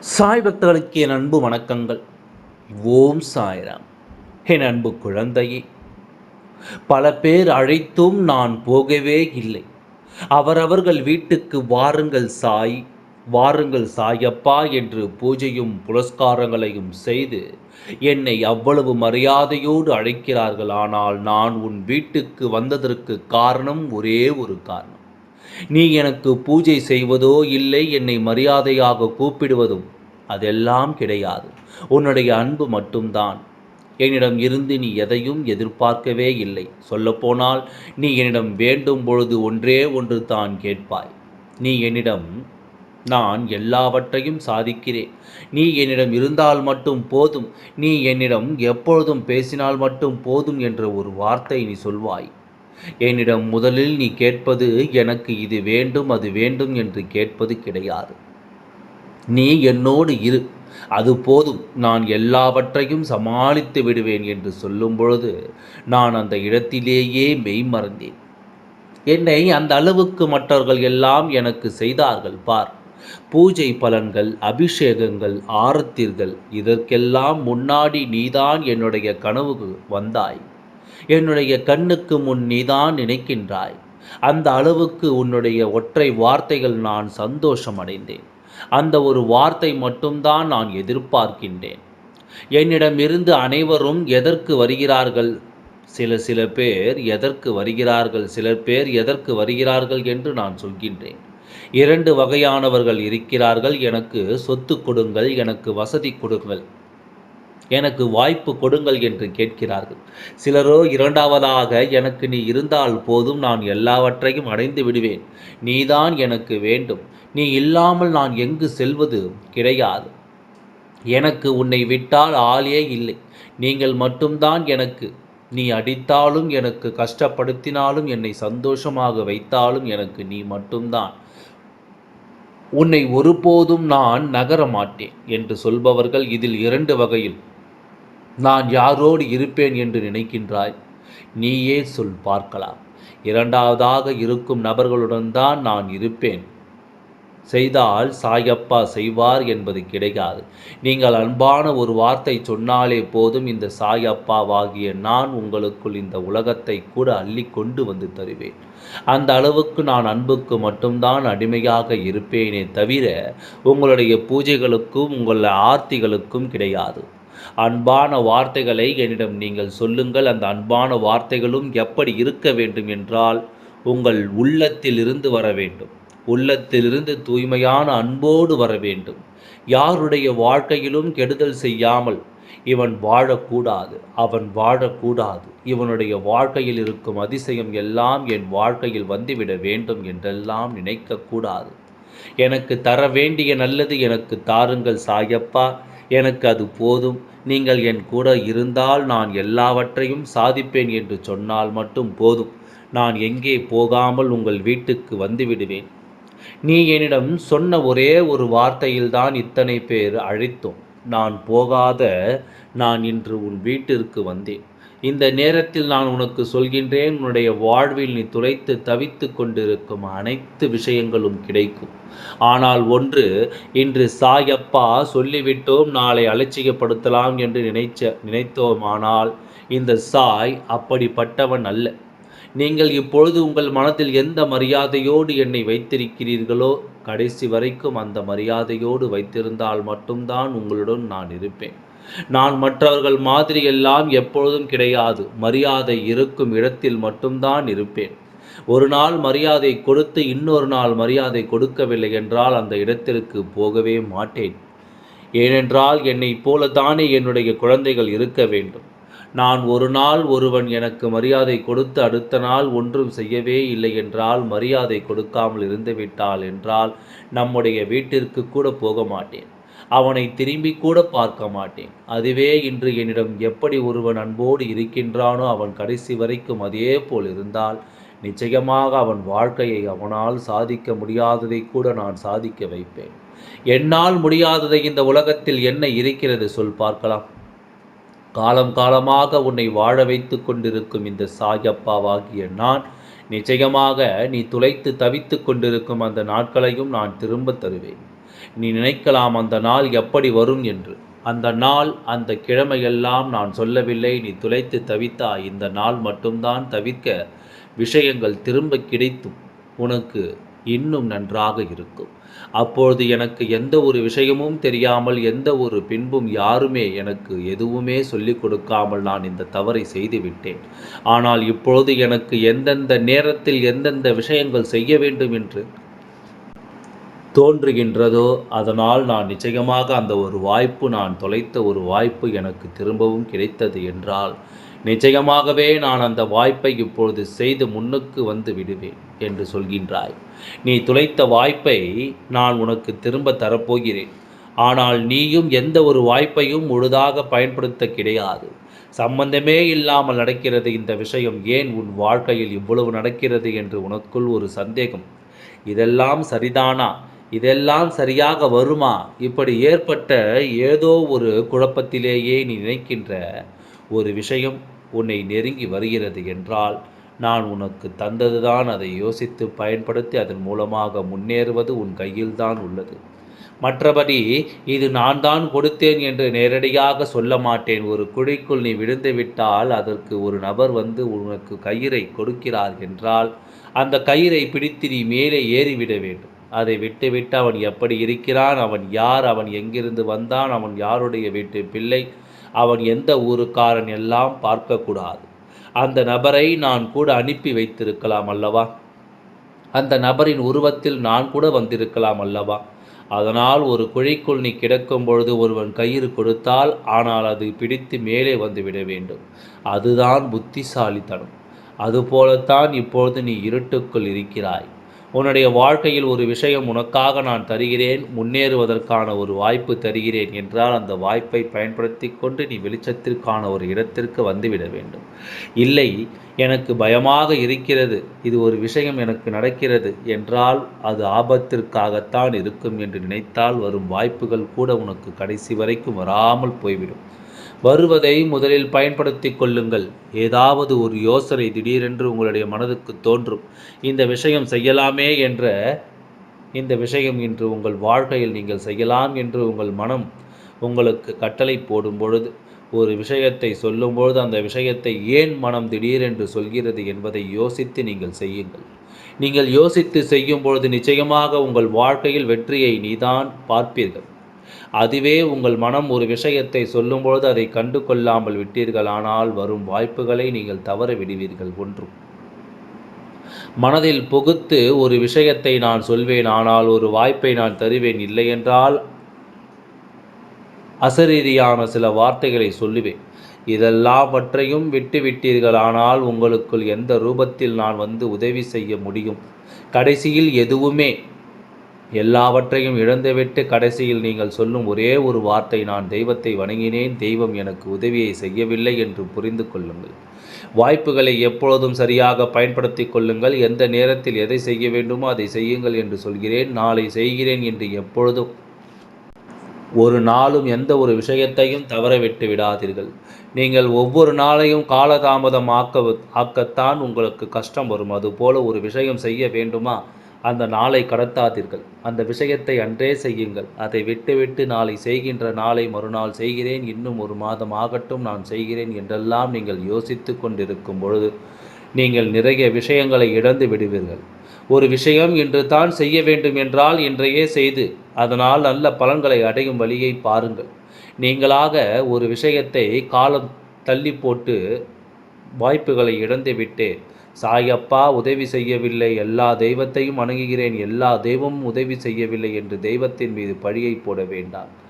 சாய் பக்தர்களுக்கு என் அன்பு வணக்கங்கள். ஓம் சாய்ராம். என் அன்பு குழந்தையே பல பேர் அழைத்தும் நான் போகவே இல்லை. அவரவர்கள் வீட்டுக்கு வாருங்கள் சாய் வாருங்கள் சாயப்பா என்று பூஜையும் புரஸ்காரங்களையும் செய்து என்னை அவ்வளவு மரியாதையோடு அழைக்கிறார்கள். ஆனால் நான் உன் வீட்டுக்கு வந்ததற்கு காரணம் ஒரே ஒரு காரணம். நீ எனக்கு பூஜை செய்வதோ இல்லை என்னை மரியாதையாக கூப்பிடுவதும் அதெல்லாம் கிடையாது. உன்னுடைய அன்பு மட்டும்தான். என்னிடம் இருந்து நீ எதையும் எதிர்பார்க்கவே இல்லை. சொல்லப்போனால் நீ என்னிடம் வேண்டும் பொழுது ஒன்றே ஒன்று தான் கேட்பாய். நீ என்னிடம் நான் எல்லாவற்றையும் சாதிக்கிறேன். நீ என்னிடம் இருந்தால் மட்டும் போதும். நீ என்னிடம் எப்பொழுதும் பேசினால் மட்டும் போதும் என்ற ஒரு வார்த்தை நீ சொல்வாய். என்னிடம் முதலில் நீ கேட்பது எனக்கு இது வேண்டும் அது வேண்டும் என்று கேட்பது கிடையாது. நீ என்னோடு இரு அது போதும். நான் எல்லாவற்றையும் சமாளித்து விடுவேன் என்று சொல்லும் பொழுது நான் அந்த இடத்திலேயே மெய்மறந்தேன். என்னை அந்த அளவுக்கு மற்றவர்கள் எல்லாம் எனக்கு செய்தார்கள் பார். பூஜை பலன்கள் அபிஷேகங்கள் ஆரத்திர்கள் இதற்கெல்லாம் முன்னாடி நீதான் என்னுடைய கனவுக்கு வந்தாய். என்னுடைய கண்ணுக்கு முன் நீதான் நினைக்கின்றாய். அந்த அளவுக்கு உன்னுடைய ஒற்றை வார்த்தைகள் நான் சந்தோஷம் அடைந்தேன் அந்த ஒரு வார்த்தை மட்டும்தான் நான் எதிர்பார்க்கின்றேன். என்னிடமிருந்து அனைவரும் எதற்கு வருகிறார்கள்? சில சில பேர் எதற்கு வருகிறார்கள்? சில பேர் எதற்கு வருகிறார்கள் என்று நான் சொல்கின்றேன். இரண்டு வகையானவர்கள் இருக்கிறார்கள். எனக்கு சொத்து கொடுங்கள் எனக்கு வசதி கொடுங்கள். எனக்கு வாய்ப்பு கொடுங்கள் என்று கேட்கிறார்கள். சிலரோ இரண்டாவதாக எனக்கு நீ இருந்தால் போதும் நான் எல்லாவற்றையும் அடைந்து விடுவேன். நீதான் எனக்கு வேண்டும். நீ இல்லாமல் நான் எங்கு செல்வது? கிடையாது. எனக்கு உன்னை விட்டால் ஆளே இல்லை. நீங்கள் மட்டும்தான் எனக்கு நீ அடித்தாலும் எனக்கு கஷ்டப்படுத்தினாலும் என்னை சந்தோஷமாக வைத்தாலும் எனக்கு நீ மட்டும்தான். உன்னை ஒருபோதும் நான் நகர மாட்டேன் என்று சொல்பவர்கள் இதில் இரண்டு வகையில் நான் யாரோடு இருப்பேன் என்று நினைக்கின்றாய்? நீயே சொல் பார்க்கலாம். இரண்டாவதாக இருக்கும் நபர்களுடன் தான் நான் இருப்பேன். செய்தால் சாயப்பா செய்வார் என்பது கிடையாது. நீங்கள் அன்பான ஒரு வார்த்தை சொன்னாலே போதும் இந்த சாயப்பாவாகிய நான் உங்களுக்குள் இந்த உலகத்தை கூட அள்ளி கொண்டு வந்து தருவேன். அந்த அளவுக்கு நான் அன்புக்கு மட்டும்தான் அடிமையாக இருப்பேனே தவிர உங்களுடைய பூஜைகளுக்கும் உங்கள் ஆர்த்திகளுக்கும் கிடையாது. அன்பான வார்த்தைகளை என்னிடம் நீங்கள் சொல்லுங்கள். அந்த அன்பான வார்த்தைகளும் எப்படி இருக்க வேண்டும் என்றால் உங்கள் உள்ளத்தில் இருந்து வர வேண்டும். உள்ளத்திலிருந்து தூய்மையான அன்போடு வர வேண்டும். யாருடைய வாழ்க்கையிலும் கெடுதல் செய்யாமல் இவன் வாழக்கூடாது அவன் வாழக்கூடாது. இவனுடைய வாழ்க்கையில் இருக்கும் அதிசயம் எல்லாம் என் வாழ்க்கையில் வந்துவிட வேண்டும் என்றெல்லாம் நினைக்கக்கூடாது. எனக்கு தர வேண்டிய நல்லது எனக்கு தாருங்கள் சாயப்பா. எனக்கு அது போதும். நீங்கள் என் கூட இருந்தால் நான் எல்லாவற்றையும் சாதிப்பேன் என்று சொன்னால் மட்டும் போதும். நான் எங்கே போகாமல் உங்கள் வீட்டுக்கு வந்துவிடுவேன். நீ என்னிடம் சொன்ன ஒரே ஒரு வார்த்தையில்தான் இத்தனை பேர் அழைத்தோம். நான் போகாத நான் இன்று உன் வீட்டிற்கு வந்தேன். இந்த நேரத்தில் நான் உனக்கு சொல்கின்றேன் உன்னுடைய வாழ்வில் நீ துளைத்து தவித்து கொண்டிருக்கும் அனைத்து விஷயங்களும் கிடைக்கும். ஆனால் ஒன்று இன்று சாயப்பா சொல்லிவிட்டோம் நாளை அலட்சியப்படுத்தலாம் என்று நினைச்ச நினைத்தோமானால் இந்த சாய் அப்படிப்பட்டவன் அல்ல. நீங்கள் இப்பொழுது உங்கள் மனத்தில் எந்த மரியாதையோடு என்னை வைத்திருக்கிறீர்களோ கடைசி வரைக்கும் அந்த மரியாதையோடு வைத்திருந்தால் மட்டும்தான் உங்களுடன் நான் இருப்பேன். நான் மற்றவர்கள் மாதிரி எல்லாம் எப்பொழுதும் கிடையாது. மரியாதை இருக்கும் இடத்தில் மட்டும்தான் இருப்பேன். ஒரு நாள் மரியாதை கொடுத்து இன்னொரு நாள் மரியாதை கொடுக்கவில்லை என்றால் அந்த இடத்திற்கு போகவே மாட்டேன். ஏனென்றால் என்னை போலத்தானே என்னுடைய குழந்தைகள் இருக்க வேண்டும். நான் ஒரு நாள் ஒருவன் எனக்கு மரியாதை கொடுத்து அடுத்த நாள் ஒன்றும் செய்யவே இல்லை என்றால் மரியாதை கொடுக்காமல் இருந்துவிட்டால் என்றால் நம்முடைய வீட்டிற்கு கூட போக மாட்டேன். அவனை திரும்பி கூட பார்க்க மாட்டேன். அதுவே இன்று என்னிடம் எப்படி ஒருவன் அன்போடு இருக்கின்றானோ அவன் கடைசி வரைக்கும் அதே போல் இருந்தால் நிச்சயமாக அவன் வாழ்க்கையை அவனால் சாதிக்க முடியாததை கூட நான் சாதிக்க வைப்பேன். என்னால் முடியாததை இந்த உலகத்தில் என்ன இருக்கிறது சொல் பார்க்கலாம். காலம் காலமாக உன்னை வாழ வைத்து கொண்டிருக்கும் இந்த சாயப்பாவாகிய நான் நிச்சயமாக நீ துளைத்து தவித்து கொண்டிருக்கும் அந்த நாட்களையும் நான் திரும்ப தருவேன். நீ நினைக்கலாம் அந்த நாள் எப்படி வரும் என்று. அந்த நாள் அந்த கிழமையெல்லாம் நான் சொல்லவில்லை. நீ துளைத்து தவித்தாய். இந்த நாள் மட்டும்தான் தவிர்க்க விஷயங்கள் திரும்ப கிடைத்தும். உனக்கு இன்னும் நன்றாக இருக்கும். அப்பொழுது எனக்கு எந்த ஒரு விஷயமும் தெரியாமல் எந்த ஒரு பின்பும் யாருமே எனக்கு எதுவுமே சொல்லிக் கொடுக்காமல் நான் இந்த தவறை செய்துவிட்டேன் ஆனால் இப்பொழுது எனக்கு எந்தெந்த நேரத்தில் எந்தெந்த விஷயங்கள் செய்ய வேண்டும் என்று தோன்றுகின்றதோ அதனால் நான் நிச்சயமாக அந்த ஒரு வாய்ப்பு நான் தொலைத்த ஒரு வாய்ப்பு எனக்கு திரும்பவும் கிடைத்தது என்றால் நிச்சயமாகவே நான் அந்த வாய்ப்பை இப்பொழுது செய்து முன்னுக்கு வந்து விடுவேன் என்று சொல்கின்றாய். நீ துளைத்த வாய்ப்பை நான் உனக்கு திரும்ப தரப்போகிறேன். ஆனால் நீயும் எந்த ஒரு வாய்ப்பையும் முழுதாக பயன்படுத்த கிடையாது. சம்பந்தமே இல்லாமல் நடக்கிறது இந்த விஷயம் ஏன் உன் வாழ்க்கையில் இவ்வளவு நடக்கிறது என்று உனக்குள் ஒரு சந்தேகம்? இதெல்லாம் சரிதானா? இதெல்லாம் சரியாக வருமா? இப்படி ஏற்பட்ட ஏதோ ஒரு குழப்பத்திலேயே நீ நினைக்கின்ற ஒரு விஷயம் உன்னை நெருங்கி வருகிறது என்றால் நான் உனக்கு தந்ததுதான் அதை யோசித்து பயன்படுத்தி அதன் மூலமாக முன்னேறுவது உன் கையில்தான் உள்ளது. மற்றபடி இது நான் தான் கொடுத்தேன் என்று நேரடியாக சொல்ல மாட்டேன். ஒரு குழிக்குள் நீ விழுந்து விட்டால் அதற்கு ஒரு நபர் வந்து உனக்கு கயிறை கொடுக்கிறார் என்றால் அந்த கயிறை பிடித்து நீ மேலே ஏறிவிட வேண்டும். அதை விட்டுவிட்டு அவன் எப்படி இருக்கிறான்? அவன் யார்? அவன் எங்கிருந்து வந்தான்? அவன் யாருடைய வீட்டு பிள்ளை? அவன் எந்த ஊருக்காரன் எல்லாம் பார்க்கக்கூடாது. அந்த நபரை நான் கூட அனுப்பி வைத்திருக்கலாம் அல்லவா? அந்த நபரின் உருவத்தில் நான் கூட வந்திருக்கலாம் அல்லவா? அதனால் ஒரு குழிக்குள் நீ கிடக்கும் பொழுது ஒருவன் கயிறு கொடுத்தால் ஆனால் அது பிடித்து மேலே வந்துவிட வேண்டும். அதுதான் புத்திசாலித்தனம். அதுபோலத்தான் இப்பொழுது நீ இருட்டுக்குள் இருக்கிறாய். உன்னுடைய வாழ்க்கையில் ஒரு விஷயம் உனக்காக நான் தருகிறேன் முன்னேறுவதற்கான ஒரு வாய்ப்பு தருகிறேன் என்றால் அந்த வாய்ப்பை பயன்படுத்தி கொண்டு நீ வெளிச்சத்திற்கான ஒரு இடத்திற்கு வந்துவிட வேண்டும். இல்லை எனக்கு பயமாக இருக்கிறது இது ஒரு விஷயம் எனக்கு நடக்கிறது என்றால் அது ஆபத்திற்காகத்தான் இருக்கும் என்று நினைத்தால் வரும் வாய்ப்புகள் கூட உனக்கு கடைசி வரைக்கும் வராமல் போய்விடும். வருவதை முதலில் பயன்படுத்தி கொள்ளுங்கள். ஏதாவது ஒரு யோசனை திடீரென்று உங்களுடைய மனதுக்கு தோன்றும். இந்த விஷயம் செய்யலாமே என்ற இந்த விஷயம் இன்று உங்கள் வாழ்க்கையில் நீங்கள் செய்யலாம் என்று உங்கள் மனம் உங்களுக்கு கட்டளை போடும் பொழுது ஒரு விஷயத்தை சொல்லும்பொழுது அந்த விஷயத்தை ஏன் மனம் திடீரென்று சொல்கிறது என்பதை யோசித்து நீங்கள் செய்யுங்கள். நீங்கள் யோசித்து செய்யும் பொழுது நிச்சயமாக உங்கள் வாழ்க்கையில் வெற்றியை நீதான் பார்ப்பீர்கள். அதுவே உங்கள் மனம் ஒரு விஷயத்தை சொல்லும்பொழுது அதை கண்டு கொள்ளாமல் விட்டீர்கள். ஆனால் வரும் வாய்ப்புகளை நீங்கள் தவற விடுவீர்கள் ஒன்றும். மனதில் புகுத்து ஒரு விஷயத்தை நான் சொல்வேன். ஆனால் ஒரு வாய்ப்பை நான் தருவேன். இல்லையென்றால் அசரீதியான சில வார்த்தைகளை சொல்லுவேன். இதெல்லாவற்றையும் விட்டுவிட்டீர்கள் ஆனால் உங்களுக்குள் எந்த ரூபத்தில் நான் வந்து உதவி செய்ய முடியும்? கடைசியில் எதுவுமே எல்லாவற்றையும் இழந்துவிட்டு கடைசியில் நீங்கள் சொல்லும் ஒரே ஒரு வார்த்தை நான் தெய்வத்தை வணங்கினேன் தெய்வம் எனக்கு உதவியை செய்யவில்லை என்று புரிந்து கொள்ளுங்கள். வாய்ப்புகளை எப்பொழுதும் சரியாக பயன்படுத்தி கொள்ளுங்கள். எந்த நேரத்தில் எதை செய்ய வேண்டுமோ அதை செய்யுங்கள் என்று சொல்கிறேன். நாளை செய்கிறேன் என்று எப்பொழுதும் ஒரு நாளும் எந்த ஒரு விஷயத்தையும் தவற விட்டு விடாதீர்கள். நீங்கள் ஒவ்வொரு நாளையும் காலதாமதம் ஆக்க ஆக்கத்தான் உங்களுக்கு கஷ்டம் வரும். அதுபோல ஒரு விஷயம் செய்ய வேண்டுமா? அந்த நாளை கடத்தாதீர்கள். அந்த விஷயத்தை அன்றே செய்யுங்கள். அதை விட்டுவிட்டு நாளை செய்கின்ற நாளை மறுநாள் செய்கிறேன். இன்னும் ஒரு மாதம் ஆகட்டும் நான் செய்கிறேன் என்றெல்லாம் நீங்கள் யோசித்து கொண்டிருக்கும் பொழுது நீங்கள் நிறைய விஷயங்களை இழந்து விடுவீர்கள். ஒரு விஷயம் இன்று தான் செய்ய வேண்டும் என்றால் இன்றையே செய்து அதனால் நல்ல பலன்களை அடையும் வழியை பாருங்கள். நீங்களாக ஒரு விஷயத்தை காலம் தள்ளி போட்டு வாய்ப்புகளை இழந்துவிட்டு சாயப்பா உதவி செய்யவில்லை. எல்லா தெய்வத்தையும் வணங்குகிறேன். எல்லா தெய்வமும் உதவி செய்யவில்லை என்று தெய்வத்தின் மீது பழியை போட வேண்டாம்.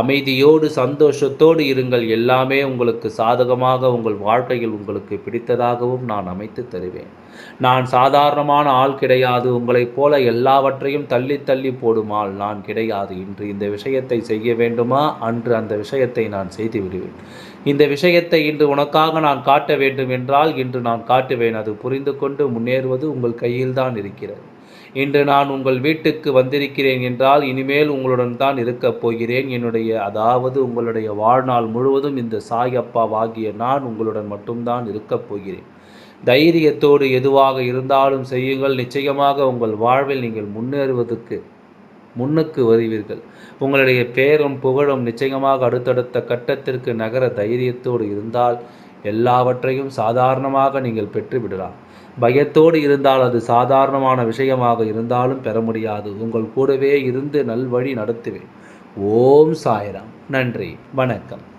அமைதியோடு சந்தோஷத்தோடு இருங்கள். எல்லாமே உங்களுக்கு சாதகமாக உங்கள் வாழ்க்கையில் உங்களுக்கு பிடித்ததாகவும் நான் அமைத்து தருவேன். நான் சாதாரணமான ஆள் கிடையாது. உங்களைப் போல எல்லாவற்றையும் தள்ளி தள்ளி போடுமாள் நான் கிடையாது. இன்று இந்த விஷயத்தை செய்ய வேண்டுமா? அன்று அந்த விஷயத்தை நான் செய்து விடுவேன். இந்த விஷயத்தை இன்று உனக்காக நான் காட்ட வேண்டும் என்றால் இன்று நான் காட்டுவேன். அது புரிந்து கொண்டு முன்னேறுவது உங்கள் கையில்தான் இருக்கிறது. இன்று நான் உங்கள் வீட்டுக்கு வந்திருக்கிறேன் என்றால் இனிமேல் உங்களுடன் தான் இருக்கப் போகிறேன். என்னுடைய அதாவது உங்களுடைய வாழ்நாள் முழுவதும் இந்த சாயப்பாவாகிய நான் உங்களுடன் மட்டும்தான் இருக்கப் போகிறேன். தைரியத்தோடு எதுவாக இருந்தாலும் செய்யுங்கள். நிச்சயமாக உங்கள் வாழ்வில் நீங்கள் முன்னேறுவதற்கு முன்னுக்கு வருவீர்கள். உங்களுடைய பேரும் புகழும் நிச்சயமாக அடுத்தடுத்த கட்டத்திற்கு நகர தைரியத்தோடு இருந்தால் எல்லாவற்றையும் சாதாரணமாக நீங்கள் பெற்றுவிடலாம். பயத்தோடு இருந்தால் அது சாதாரணமான விஷயமாக இருந்தாலும் பெற முடியாது. உங்கள் கூடவே இருந்து நல்வழி நடத்துவேன். ஓம் சாய்ராம். நன்றி. வணக்கம்.